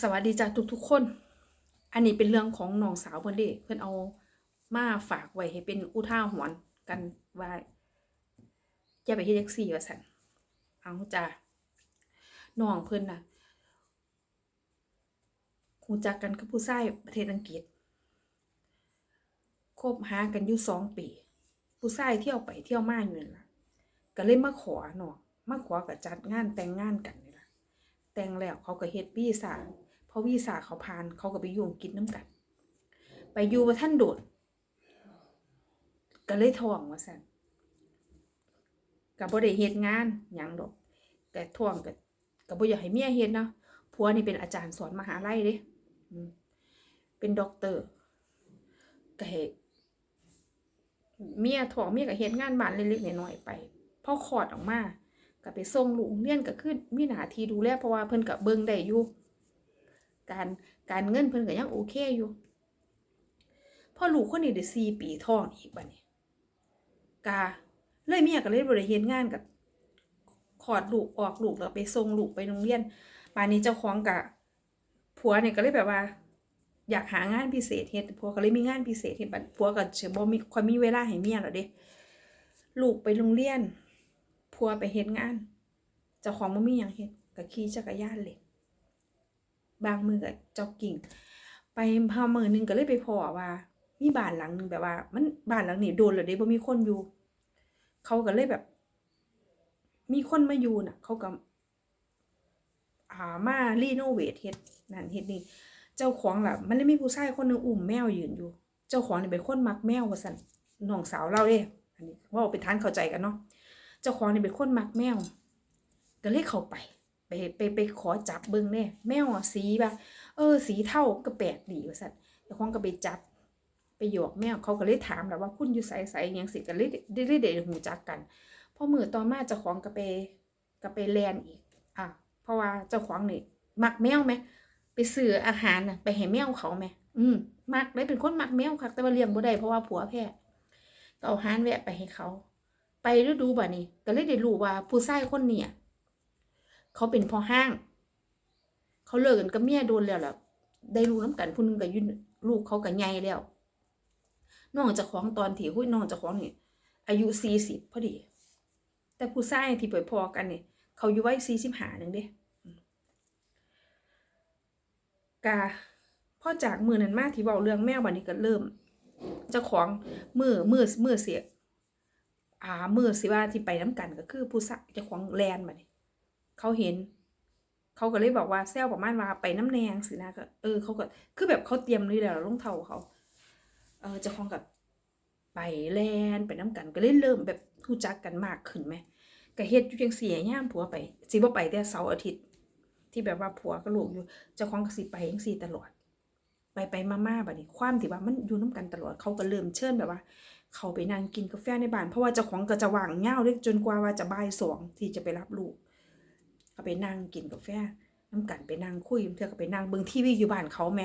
สวัสดีจ้าทุกๆคน อันนี้เป็นเรื่องของน้องสาวเพิ่อนเด้เพิ่อนเอามาฝากไว้ให้เป็นอุท่าหรณ์กันว่าอย่าไปเฮ็ดจังซี่ว่าซั่นเอาจ้าน้องเพิ่อนน่ะรู้จักกันกับผู้ชายประเทศอังกฤษ คบหากันอยู่สองปี ผู้ชายเที่ยวไปเที่ยวมาอยู่นั่นละก็เลยมาขอน้องมาขอก็จัดงานแต่งงานกันนี่ละแต่งแล้วเขาก็เฮ็ดวี ซ่าพอวีซ่าเขาผ่านเขาก็ไปอยู่อังกฤษน้ำกัน ไปอยู่ว่าท่านโดดก็เลยท้องว่าซั่นก็บ่ได้เฮ็ดงานหยังดอกแต่ท้องก็ก็บ่อยากให้เมียเฮ็ดเนาะผัวนี่เป็นอาจารย์สอนมหาลัยเด้เป็นด็อกเตอร์ก็ให้เมียท้องเมียก็เฮ็ดงานบ้านเล็กๆน้อยๆไปพอคลอดออกมาก็ไปส่งลูกเรียนก็คือมีหน้าที่ดูแลเพราะว่าเพิ่นก็เบิ่งได้อยู่ การการเงินเพิ่นก็ยังโอเคอยู่พอลูกคนนี้ได้4ปีท้องอีกบัดนี้กาเลยเมียก็เลยบ่ได้เฮ็ดงานกับคลอดลูกออกลูกแล้วไปส่งลูกไปโรงเรียนป่านนี้เจ้าของก็ผัวเนี่ยก็เลยแบบว่า อยากหางานพิเศษเฮ็ดผัวก็เลยมีงานพิเศษเฮ็ดบัดผัวก็สิบ่มีค่อยมีเวลาให้เมียแล้วเด้ลูกไปโรงเรียนผัวไปเฮ็ดงาน เจ้าของบ่มีหยังเฮ็ดก็ขี่จักรยานเล่น บางมือก็จ็อกกิ้งไปพามือหนึงก็เลยไปพอว่า มีบ้านหลังหนึ่งแบบว่า มันบ้านหลังนี้โดนแล้วเด้บ่มีคนอยู่ เขาก็เลยแบบ มีคนมาอยู่น่ะ เขาก็อ่ามารีโนเวทเฮ็ดนั่นเฮ็ดนี่เจ้าของล่ะ มันเลยมีผู้ชายคนหนึงอุ้มแมวยืนอยู่ เจ้าของนี่เป็นคนมักแมวว่าซั่นน้องสาวเราเด้อันนี้ว่าเป็นทานเข้าใจกันเนาะเจ้าของนี่เป็นคนมักแมวก็เลยเข้าไป ไปไปไปขอจับเบิ่งแน่แมวสีแบบเออ สีเท่าก็แปลกดีว่าซั่นเจ้าของก็ไปจับไปหยอกแมวเขาก็เลยถามแหล้วว่าคุณอยู่ไสไสอหยังสิก็เลยได้ได้ได้หูจักกันพอมือต่อมาเจ้าของก็ไปก็ไปแลนอีกอะเพราะว่าเจ้าของนี่มักแมวไหมไปซื้ออาหารน่ะไปให้แมวเขาไหมอืมมักเลยเป็นคนมักแมวคักแต่ว่าเลี้ยงบ่ได้เพราะว่าผัวแพ้ก็เอาหารแวะไปให้เขา ไปฤดูบ่นี้ก็เลยได้รู้ว่าผู้ชายคนเนี้ย เขาเป็นพ่อห้าง เขาเลิกกันกับเมียโดนแล้วล่ะได้รู้น้ำกันผู้นึงก็อยุ่นลูกเขาก็ใหญ่แล้วน้องจะของตอนที่หุ้ยน้องจะของนี่อายุสี่สิบพอดี แต่ผู้ชายที่ไปพอกันเนี่ยเขาอยู่ไว้สี่สิบห้าหนึ่งเด้อกาพ่อจากมือนั้นมาที่เบาเรื่องแมวบันนี้ก็เริ่มเจ้าของมือมือมือเสียอ่ามือสิว่าที่ไปน้ำกันก็คือผู้สักเจ้าของแลนมาเนี่ย เขาเห็น เขาก็เลยบอกว่าแซวประมาณว่าไปน้ำแนงสินะก็เออเขาก็คือแบบเขาเตรียมนี่แหละรองเท้าเขาเออจ้าของกับไปแลนไปน้ำกันก็เลยเริ่มแบบรู้จักกันมากขึ้นไหมก็เฮ็ดอยู่จังเสี่ย่ามผัวไปสิบ่ไปแต่เสาร์อาทิตย์ ที่แบบว่าผัวก็ลูกอยู่เจ้าของก็สิไปจังสี่ตลอด ไปไปมาๆบัดนี้ความที่ว่ามันอยู่น้ำกันตลอดเขาก็เริ่มเชิญแบบว่า เขาไปนั่งกินกาแฟในบ้านเพราะว่าเจ้าของก็จะว่างเงาเลยจนกว่าว่าจะบ่ายสองที่จะไปรับลูก ก็ไปนั่งกินกาแฟน้ำกันไปนั่งคุยเธอก็ไปนั่งเบิ่งทีวีอยู่บ้านเขาแหม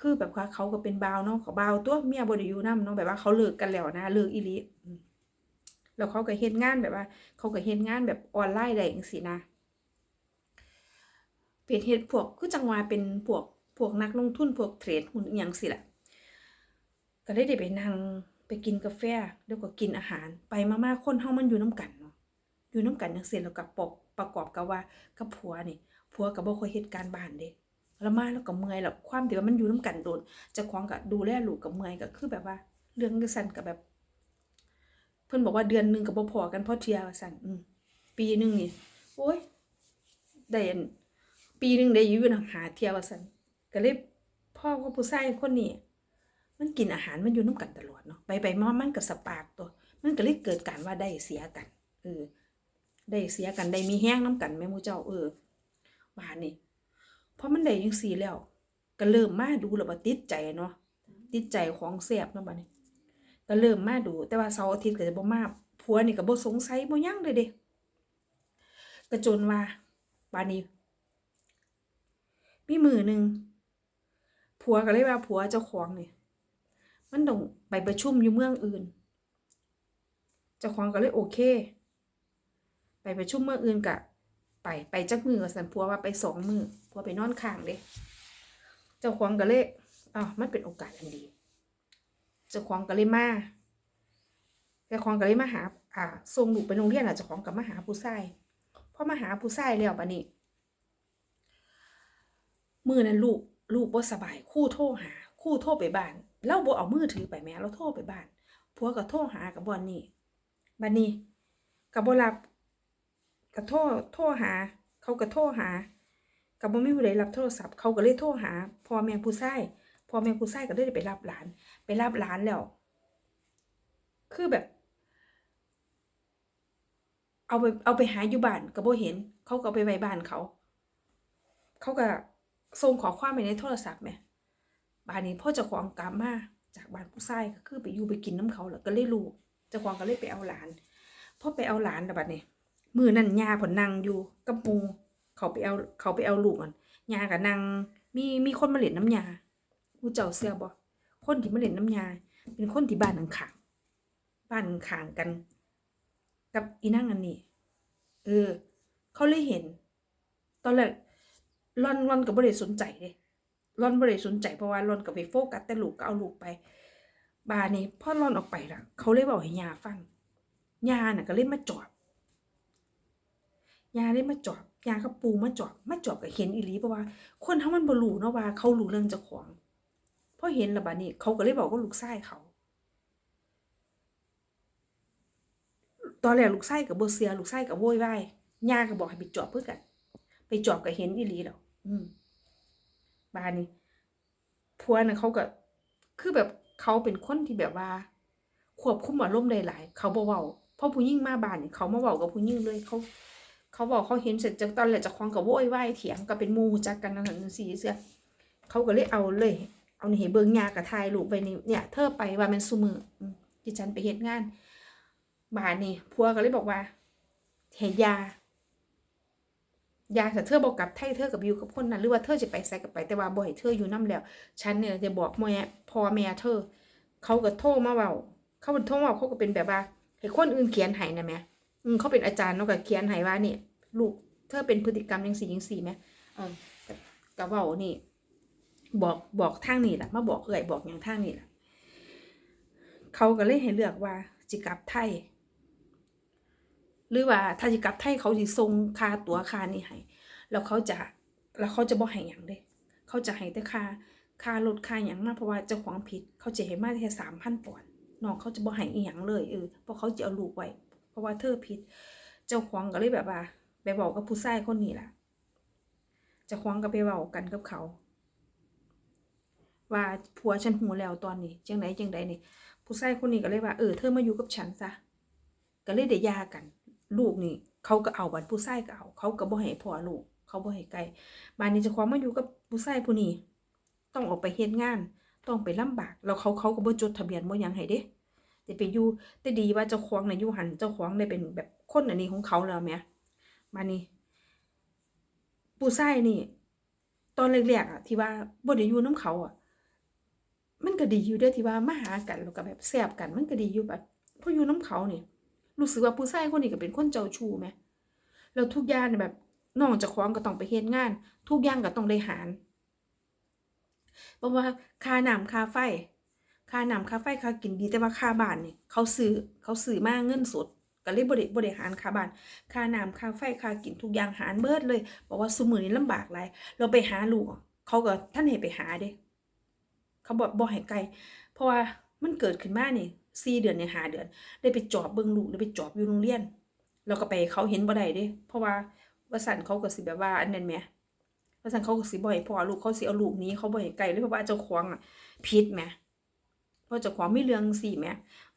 คือแบบว่าเขาก็เป็นบ่าวเนาะเขาบ่าวตัวเมียบ่ได้อยู่นำเนาะแบบว่าเขาเลิกกันแล้วนะเลิกอีลีอืมแล้วเขาก็เฮ็ดงานแบบว่า เขาก็เฮ็ดงานแบบออนไลน์ได้จังซี่นะเป็นเฮ็ดพวกคือจังหวะเป็นพวกพวกนักลงทุนพวกเทรดหุ้นอหยังสิละก็ได้ได้ไปนั่งไปกินกาแฟแล้วก็กินอาหารไปมาๆคนเฮามันอยู่น้ำกันเนาะอยู่น้ำกันจังเซี่แล้วก็ปก ประกอบกับว่ากับผัวนี่ผัวก็บ่ค่อยเฮ็ดการณ์บ้านเด้แล้วมาแล้วก็เมื่อยแล้วความที่ว่ามันอยู่น้ำกันโดนเจ้าของก็ดูแลลูกก็เมื่อยก็คือแบบว่า เรื่องจังซั่นก็แบบ เพิ่อนบอกว่าเดือนหนึ่งก็บ่พอกันพอเทียว่าซั่นอืมปีหนึ่งนี่โอ้ยได้อันปีหนึ่งได้อยู่นหาเทียว่าซั่นก็เลยพ่อกับผู้ชายคนนี้มันกินอาหารมันอยู่น้ำกันตลอดเนาะไปไปมามันก็สปาร์กตัว มันก็เลยเกิดการว่าได้เสียกันเออ ได้เสียกันได้มีแห้งน้ำกันแม่หมูเจ้าเออบ้านนี่เพอมันได้ยังสีแล้ว ก็เริ่มมาดูแล้วว่าติดใจเนาะติดใจของแซ่บเนาะบ้านนี้ก็เริ่มมาดู แต่ว่าเสาร์อาทิตย์ก็จะบ่มาผัวนี่ก็บ่สงสัยบ่ยั่งเลยเด้ก็จนว่าบ้านนี้มีมือหนึ่งผัวก็เลยว่าผัวเจ้าของนี่มันต้องไปประชุมอยู่เมืองอื่น เจ้าของก็เลยโอเค ไปประชุมเมื่ออื่นกะไปไปจักมือกับสันพัวว่าไปสองมือพัวไปนอนข้างเด้เจ้าของก็เลยอ้าวมันเป็นโอกาสอันดี เจ้าของก็เลยมาเจ้าของก็เลยมาหา อ่าส่งลูกไปโรงเรียนอะเจ้าของกับมาหาผู้ชายพอมาหาผู้ชายแล้วบัดนี้มือนั้นลูกลูกบ่สบาย คู่โทรหา คู่โทรไปบ้านเราบ่เอามือถือไปแม่เราโทรไปบ้านผัวก็โทรหากับบ่อนนี่บัดนี้ก็บ่รับ ก็โทรโทรหา เขาก็โทรหาก็บ่มีผู้ใดรับโทรศัพท์ เขาก็เลยโทรหาพ่อแม่ผู้ชายพ่อแม่ผู้ชายก็เลยไปรับหลาน ไปรับหลานแล้ว คือแบบ เอาไปเอาไปหาอยู่บ้านก็บ่เห็น เขาก็ไปไว้บ้านเขา เขาก็ส่งขอความไปในโทรศัพท์แม่บ้านนี้พ่อเจ้าของกลับมาจากบ้านผู้ชายก็คือไปอยู่ไปกินน้ำเขาแล้วก็เลยรู้เจ้าของก็เลยไปเอาหลานพ่อไปเอาหลานแล้วบัดนี้ มือนั่นยาผลนังอยู่กับหมูเขาไปเอาเขาไปเอาลูกมันยากับนางมีมีคนมาเล่นน้ำยาผู้เจ้าเสื้อบ่คนที่มาเล่นน้ำยา เป็นคนที่บ้านข้างบ้านข้างกัน กับอีนั่งอันนี้เออ เขาเลยเห็น ตอนแรกร่อนร่อนกับบริสนใจเลยร่อนบริสนใจเพราะว่าร่อนกับไปโฟกัสแต่ลูกก็เอาลูกไป บานี้พ่อร่อนออกไปละเขาเลยบอกให้ยาฟังยาน่ะก็เลยมาจอด ยาเลยมาจอดยากับปูมาจอดมาจอดกับเห็นอีหลีเพราะว่า คนทั้งมันบรู้เนาะว่า เขารู้เรื่องเจ้าของพอเห็นและบานี้เขาก็เลยบอกว่าลูกไส้เขา ตอนแรกลูกไส้กับโบเซียลูกไส้กับโวยวายยาก็บอกให้ไปจอบเพื่อกัน ไปจอบก็เห็นอีหลีแล้วอืมบ้านนี้พัวน่ะเขาก็คือแบบเขาเป็นคนที่แบบว่า ควบคุมอารมณ์ได้หลาย เขาบ่เว้าเพราะผู้หญิงมาบ้านนี่เขามาเว้ากับผู้หญิงเลยเขา เขาบอกเขาเห็นเสร็จจากตอนแรกจากควงกับโวยวายเถียงก็เป็นมูจักกันนั่นนั่นสี่เสื้อเขาก็เลยเอาเลย เอานี่เบิงยากับทายลูกไปนี่เนี่ยเธอไปว่ามันซุมืออืมที่ฉันไปเฮ็ดงานบานนี่พัวก็เลยบอกว่าเห็นยายาแต่เธอบอกกับไทยเธอกับอยู่กับคนนั้นหรือว่าเธอจะไปใส่กับไปแต่ว่าบ่ให้เธออยู่น้ำแล้ว ฉันเนี่ยจะบอกแม่พ่อแม่เธอ เขาก็โทรมาเว้าเขาเป็นโทรมาเว้าเขาก็เป็นแบบว่าให้คนอื่นเขียนให้นะแม่ อืมเขาเป็นอาจารย์เนาะก็เขียนให้ว่านี่ลูกเธอเป็นพฤติกรรมยังสี่ยังสี่ไหมเออกับเว้านี่ บอกบอกทางนี้แหละมาบอกเอ่ยบอกอย่างทางนี้แหละเขาก็เลยให้เลือกว่าจิกลับไทย หรือว่าถ้าจะกลับไทยเขาจะส่งค่าตัวค่านี่ให้แล้วเขาจะแล้วเขาจะบ่ให้หยังเด้เขาจะให้แต่ค่าค่ารถค่าหยังมากเพราะว่าเจ้าของผิด เขาจะให้มาแค่สามพันปอนด์น้องเขาจะบ่ให้อีหยังเลยเออเพราะเขาจะเอาลูกไว้ ราะว่าเธอผิด เจ้าของก็เลยแบบว่าไปบอกกับผู้ชายคนนี้ล่ะเจ้าของก็ไปเว้ากันกับเขา ว่าผัวฉันหูแล้วตอนนี้จังไดจังไดนี่ผู้ชายคนนี้ก็เลยว่าเออเธอมาอยู่กับฉันซะก็เลยได้ยากัน ลูกนี่เขาก็เอาบัดผู้ชายก็เอาเขาก็บ่ให้พ่อลูก เขาบ่ให้ไกลบ้านนี้จะความมาอยู่กับผู้ชายผู้นี้ ต้องออกไปเฮ็ดงาน ต้องไปลำบาก แล้วเขาเขาก็บ่จดทะเบียนบ่ยังให้เด้ แต่ไปอยู่แต่ดีว่าเจ้าของในะอยู่หันเจ้าของได้เป็นแบบคนอันนี้ของเขาแล้วแหมบ้านนี้ผู้ชายนี่ ตอนแรกๆอะที่ว่าบ่ได้อยู่นํเขาอะ มันก็ดีอยู่เด้อที่ว่ามาหากันแล้วก็แบบแซบกัน มันก็ดีอยู่แบบพออยู่น้ำเขาเนี่ยรู้สึกว่าผู้ชายคนนี้ก็เป็นคนเจ้าชู้ไหมแล้วทุกอย่างแบบน้องเจะคล้าของก็ต้องไปเฮ็ดงาน ทุกอย่างก็ต้องได้หารเพราะว่าค่าน้ำค่าไฟ ค่าน้ำค่าไฟค่ากินดีแต่ว่าค่าบ้านนี่ยเขาซื้อเขาซื้อมาเงินสดก็เลยบริบริหารค่าบ้านค่าน้ำค่าไฟค่ากินทุกอย่างหารเบิดเลย บอกว่าสมือนี้ลำบากหลายเราไปหาลูกเขาก็ท่านเห็นไปหาเด้เขาบอกบ่ให้ไกลเพราะว่ามันเกิดขึ้นมาเนี่ยสี่เดือนเนี่ยหาเดือน ได้ไปจอบเบิ่งลูกได้ไปจอบอยู่โรงเรียนแล้วก็ไปเขาเห็นบ่ได้เด้ เพราะว่าว่าสันเขาก็สิแบบว่าอันนั้นแหมว่าสันเขาก็สิบ่ให้พ่อลูกเขาสิเอาลูกนี้เขาบ่ให้ไกลเลยเพราะว่าเจ้าของอะผิดแหม เพราะเจ้าของมีเรื่องสี่แหม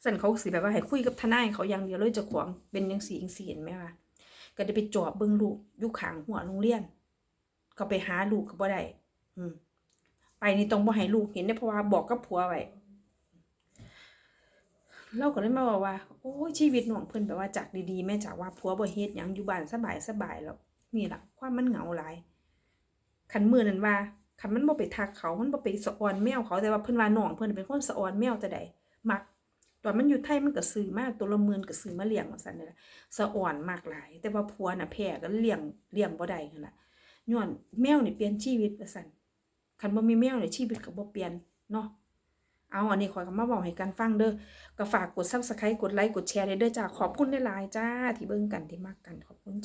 สันเขาสิแบบว่าให้คุยกับทนายเขาอย่างเดียวเลยจ้าของเป็นจังซี่จังซี่เห็นไหมว่าก็ได้ไปจอบเบิ่งลูกอยู่ข้างหัวโรงเรียน ก็ไปหาลูกก็บ่ได้อืมไปนี่ต้องบ่ให้ลูกเห็นได้เพราะว่าบอกกับผัวไว้เราก็เลยมาบอกว่า โอ้ยชีวิตน้องเพิ่นแบบว่าจากดีๆ แม่จากว่าผัวบ่เฮ็ดหยังอยู่บ้านสบายสบายแล้วนี่แหละความมันเหงาหลายคันมือนั้นว่า คันมันบ่ไปทักเขา มันบ่ไปสะออนแมวเขา แต่ว่าเพิ่นว่าน้องเพิ่นเป็นคนสะออนแมวแต่ใดมัก ตอนมันอยู่ไทยมันก็ซื้อมากตัวละหมื่นก็ซื้อมาเลี้ยงว่าซั่นนี่ล่ะสะอ่อนมากหลาย แต่ว่าผัวน่ะแพ้ก็เลี้ยงเลี้ยงบ่ได้นั่นล่ะย้อนแมวนี่เปลี่ยนชีวิตว่าซั่นคันบ่มีแมวนี่ชีวิตก็บ่เปลี่ยนเนาะเอาอันนี้ขอยก็มาบอกให้กันฟังเด้อก็ฝากกด Subscribe กดไลค์กดแชร์ได้เด้อจ้าขอบคุณหลายๆจ้าที่เบิ่งกันที่มักกันขอบคุณจ้า